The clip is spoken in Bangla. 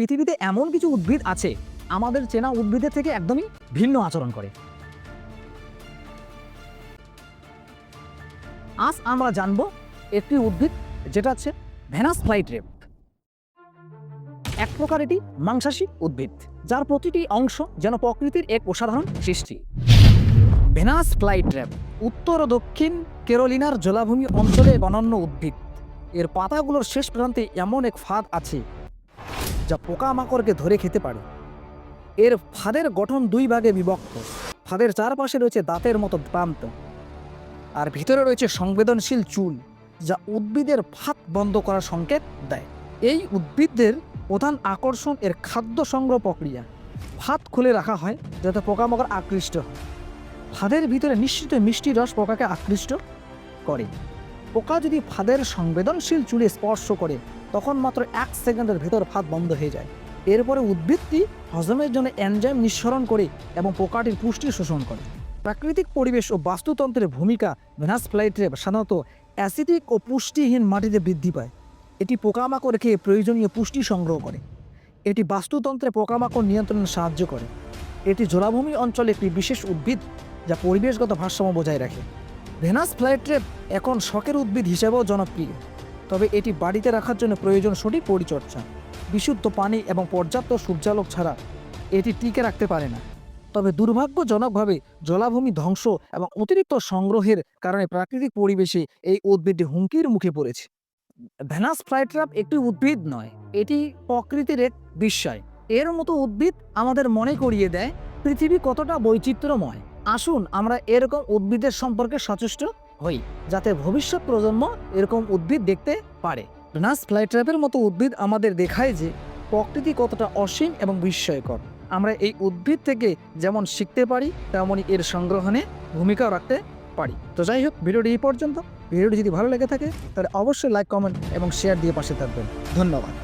পৃথিবীতে এমন কিছু উদ্ভিদ আছে, আমাদের চেনা উদ্ভিদের থেকে একদমই ভিন্ন আচরণ করে। আজ আমরা জানব একটি উদ্ভিদ যেটা হচ্ছে ভেনাস ফ্লাইট্রেপ এক প্রকার এটি মাংসাশী উদ্ভিদ, যার প্রতিটি অংশ যেন প্রকৃতির এক অসাধারণ সৃষ্টি। ভেনাস ফ্লাইট্রেপ উত্তর ও দক্ষিণ কেরোলিনার জলাভূমি অঞ্চলে অনন্য উদ্ভিদ। এর পাতাগুলোর শেষ প্রান্তে এমন এক ফাঁদ আছে যা পোকামাকড়কে ধরে খেতে পারে। এর ফাঁদের গঠন দুই ভাগে বিভক্ত। ফাঁদের চারপাশে রয়েছে দাঁতের মতো প্রান্ত আর ভিতরে রয়েছে সংবেদনশীল চুল, যা উদ্ভিদের ফাঁদ বন্ধ করার সংকেত দেয়। এই উদ্ভিদদের প্রধান আকর্ষণ এর খাদ্য সংগ্রহ প্রক্রিয়া। ফাঁদ খুলে রাখা হয় যাতে পোকামাকড় আকৃষ্ট হয়। ফাঁদের ভিতরে নিশ্চিত মিষ্টি রস পোকাকে আকৃষ্ট করে। পোকা যদি ফাঁদের সংবেদনশীল চুলে স্পর্শ করে, তখন মাত্র এক সেকেন্ডের ভেতর ফাঁদ বন্ধ হয়ে যায়। এরপরে উদ্ভিদটি হজমের জন্য এনজাইম নিঃসরণ করে এবং পোকাটির পুষ্টি শোষণ করে। প্রাকৃতিক পরিবেশ ও বাস্তুতন্ত্রের ভূমিকা ভেনাস ফ্লাইট্রেপ সাধারণত অ্যাসিডিক ও পুষ্টিহীন মাটিতে বৃদ্ধি পায়। এটি পোকামাকড় খেয়ে প্রয়োজনীয় পুষ্টি সংগ্রহ করে। এটি বাস্তুতন্ত্রে পোকামাকড় নিয়ন্ত্রণে সাহায্য করে। এটি জলাভূমি অঞ্চলে একটি বিশেষ উদ্ভিদ যা পরিবেশগত ভারসাম্য বজায় রাখে। ভেনাস ফ্লাইট্রেপ এখন শখের উদ্ভিদ হিসেবেও জনপ্রিয়। তবে এটি বাড়িতে রাখার জন্য প্রয়োজন সঠিক পরিচর্যা, বিশুদ্ধ পানি এবং পর্যাপ্ত সূর্যালোক ছাড়া এটি টিকে রাখতে পারে না। তবে দুর্ভাগ্যজনকভাবে জলাভূমি ধ্বংস এবং অতিরিক্ত সংগ্রহের কারণে প্রাকৃতিক পরিবেশে এই উদ্ভিদটি হুমকির মুখে পড়েছে। ভ্যানাস ফ্লাইট্রাপ একটি উদ্ভিদ নয়, এটি প্রকৃতির এক বিস্ময়। এর মতো উদ্ভিদ আমাদের মনে করিয়ে দেয় পৃথিবী কতটা বৈচিত্র্যময়। আসুন আমরা এরকম উদ্ভিদের সম্পর্কে সচেষ্ট হই, যাতে ভবিষ্যৎ প্রজন্ম এরকম উদ্ভিদ দেখতে পারে। ভ্যানাস ফ্লাইট্রাপের মতো উদ্ভিদ আমাদের দেখায় যে প্রকৃতি কতটা অসীম এবং বিস্ময়কর। আমরা এই উদ্ভিদ থেকে যেমন শিখতে পারি, তেমনই এর সংগ্রহণে ভূমিকাও রাখতে পারি। তো যাই হোক, ভিডিওটি এই পর্যন্ত। ভিডিওটি যদি ভালো লেগে থাকে, তাহলে অবশ্যই লাইক কমেন্ট এবং শেয়ার দিয়ে পাশে থাকবেন। ধন্যবাদ।